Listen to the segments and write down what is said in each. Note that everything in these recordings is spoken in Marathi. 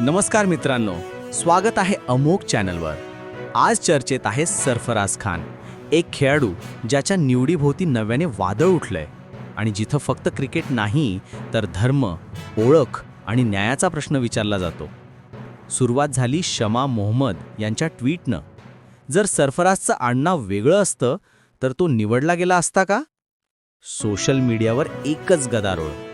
नमस्कार मित्रांनो स्वागत आहे अमोक चॅनलवर. आज चर्चेत आहे सरफराज खान एक खेळाडू ज्याच्या निवडीभोवती नव्याने वादळ उठलंय आणि जिथं फक्त क्रिकेट नाही तर धर्म ओळख आणि न्यायाचा प्रश्न विचारला जातो. सुरुवात झाली शमा मोहम्मद यांच्या ट्विटनं. जर सरफराजचं आडनाव वेगळं असतं तर तो निवडला गेला असता का? सोशल मीडियावर एकच गदारोळ.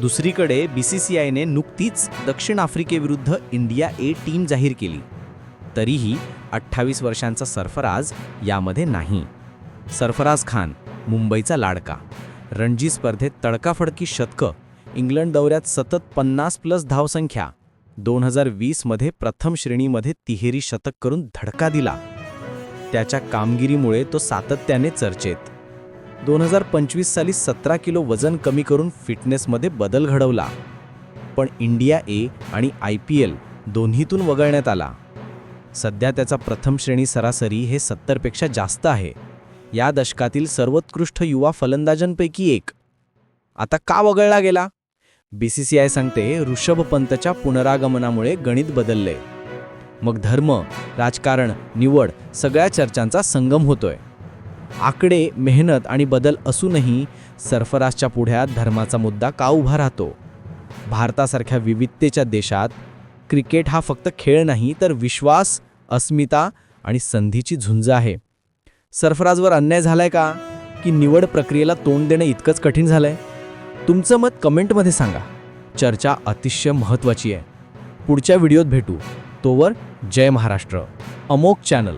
दुसरीकडे बी सी सी आयने नुकतीच दक्षिण आफ्रिकेविरुद्ध इंडिया ए टीम जाहीर केली. तरीही अठ्ठावीस वर्षांचा सरफराज यामध्ये नाही. सरफराज खान मुंबईचा लाडका. रणजी स्पर्धेत तडकाफडकी शतकं. इंग्लंड दौऱ्यात सतत पन्नास प्लस धावसंख्या. दोन हजार वीसमध्ये प्रथम श्रेणीमध्ये तिहेरी शतक करून धडका दिला. त्याच्या कामगिरीमुळे तो सातत्याने चर्चेत. दोन हजार पंचवीस साली सतरा किलो वजन कमी करून फिटनेसमध्ये बदल घडवला. पण इंडिया ए आणि आय पी एल दोन्हीतून वगळण्यात आला. सध्या त्याचा प्रथम श्रेणी सरासरी हे सत्तरपेक्षा जास्त आहे. या दशकातील सर्वोत्कृष्ट युवा फलंदाजांपैकी एक. आता का वगळला गेला? बी सी सी आय सांगते ऋषभ पंतच्या पुनरागमनामुळे गणित बदलले. मग धर्म राजकारण निवड सगळ्या चर्चांचा संगम होतोय. आकडे मेहनत आणि बदल असूनही सरफराजच्या पुढ्यात धर्माचा मुद्दा का उभा राहतो? भारतासारख्या विविधतेच्या देशात क्रिकेट हा फक्त खेळ नाही तर विश्वास अस्मिता आणि संधीची झुंज आहे. सरफराजवर अन्याय झालाय का? की निवड प्रक्रियेला तोंड देणं इतकंच कठीण झालंय? तुमचं मत कमेंटमध्ये सांगा. चर्चा अतिशय महत्त्वाची आहे. पुढच्या व्हिडिओत भेटू. तोवर जय महाराष्ट्र. Amok channel.